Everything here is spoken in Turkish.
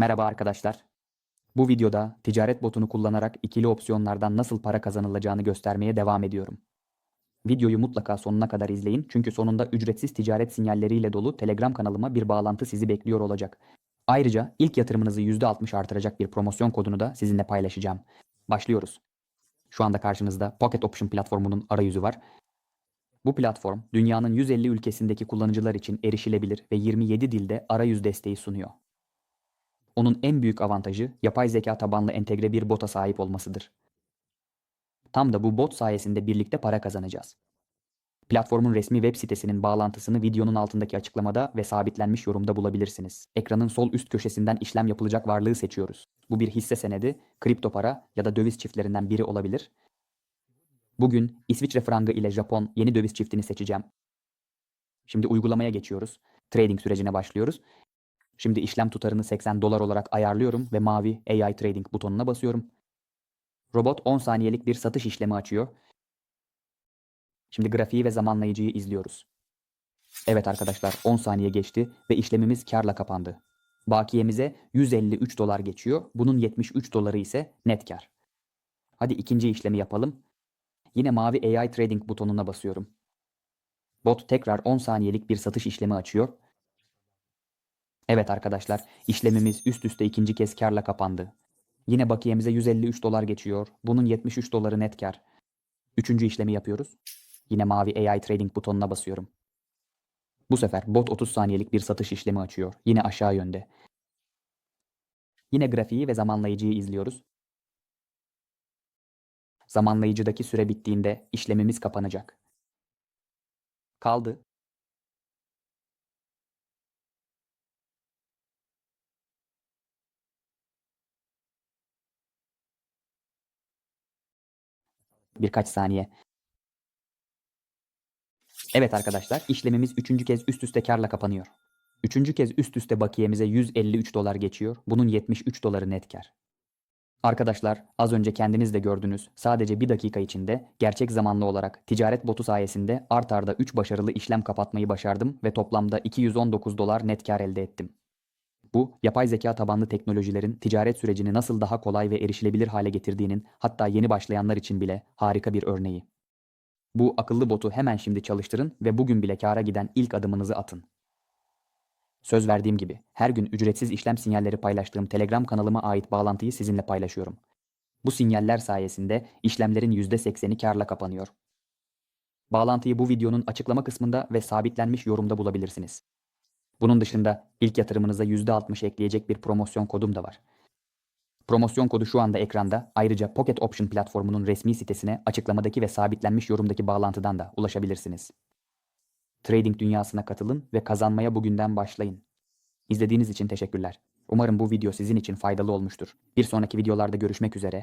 Merhaba arkadaşlar. Bu videoda ticaret botunu kullanarak ikili opsiyonlardan nasıl para kazanılacağını göstermeye devam ediyorum. Videoyu mutlaka sonuna kadar izleyin çünkü sonunda ücretsiz ticaret sinyalleriyle dolu Telegram kanalıma bir bağlantı sizi bekliyor olacak. Ayrıca ilk yatırımınızı %60 artıracak bir promosyon kodunu da sizinle paylaşacağım. Başlıyoruz. Şu anda karşınızda Pocket Option platformunun arayüzü var. Bu platform dünyanın 150 ülkesindeki kullanıcılar için erişilebilir ve 27 dilde arayüz desteği sunuyor. Onun en büyük avantajı yapay zeka tabanlı entegre bir bota sahip olmasıdır. Tam da bu bot sayesinde birlikte para kazanacağız. Platformun resmi web sitesinin bağlantısını videonun altındaki açıklamada ve sabitlenmiş yorumda bulabilirsiniz. Ekranın sol üst köşesinden işlem yapılacak varlığı seçiyoruz. Bu bir hisse senedi, kripto para ya da döviz çiftlerinden biri olabilir. Bugün İsviçre frangı ile Japon yeni döviz çiftini seçeceğim. Şimdi uygulamaya geçiyoruz. Trading sürecine başlıyoruz. Şimdi işlem tutarını 80 dolar olarak ayarlıyorum ve mavi AI Trading butonuna basıyorum. Robot 10 saniyelik bir satış işlemi açıyor. Şimdi grafiği ve zamanlayıcıyı izliyoruz. Evet arkadaşlar 10 saniye geçti ve işlemimiz karla kapandı. Bakiyemize 153 dolar geçiyor. Bunun 73 doları ise net kar. Hadi ikinci işlemi yapalım. Yine mavi AI Trading butonuna basıyorum. Bot tekrar 10 saniyelik bir satış işlemi açıyor. Evet arkadaşlar, işlemimiz üst üste ikinci kez karla kapandı. Yine bakiyemize 153 dolar geçiyor. Bunun 73 doları net kar. Üçüncü işlemi yapıyoruz. Yine mavi AI Trading butonuna basıyorum. Bu sefer bot 30 saniyelik bir satış işlemi açıyor. Yine aşağı yönde. Yine grafiği ve zamanlayıcıyı izliyoruz. Zamanlayıcıdaki süre bittiğinde işlemimiz kapanacak. Kaldı. Birkaç saniye. Evet arkadaşlar, işlemimiz üçüncü kez üst üste karla kapanıyor. Üçüncü kez üst üste bakiyemize 153 dolar geçiyor. Bunun 73 doları net kar. Arkadaşlar, az önce kendiniz de gördünüz. Sadece bir dakika içinde gerçek zamanlı olarak ticaret botu sayesinde art arda 3 başarılı işlem kapatmayı başardım ve toplamda 219 dolar net kar elde ettim. Bu, yapay zeka tabanlı teknolojilerin ticaret sürecini nasıl daha kolay ve erişilebilir hale getirdiğinin hatta yeni başlayanlar için bile harika bir örneği. Bu akıllı botu hemen şimdi çalıştırın ve bugün bile kâra giden ilk adımınızı atın. Söz verdiğim gibi her gün ücretsiz işlem sinyalleri paylaştığım Telegram kanalıma ait bağlantıyı sizinle paylaşıyorum. Bu sinyaller sayesinde işlemlerin %80'i karla kapanıyor. Bağlantıyı bu videonun açıklama kısmında ve sabitlenmiş yorumda bulabilirsiniz. Bunun dışında ilk yatırımınıza %60 ekleyecek bir promosyon kodum da var. Promosyon kodu şu anda ekranda. Ayrıca Pocket Option platformunun resmi sitesine açıklamadaki ve sabitlenmiş yorumdaki bağlantıdan da ulaşabilirsiniz. Trading dünyasına katılın ve kazanmaya bugünden başlayın. İzlediğiniz için teşekkürler. Umarım bu video sizin için faydalı olmuştur. Bir sonraki videolarda görüşmek üzere.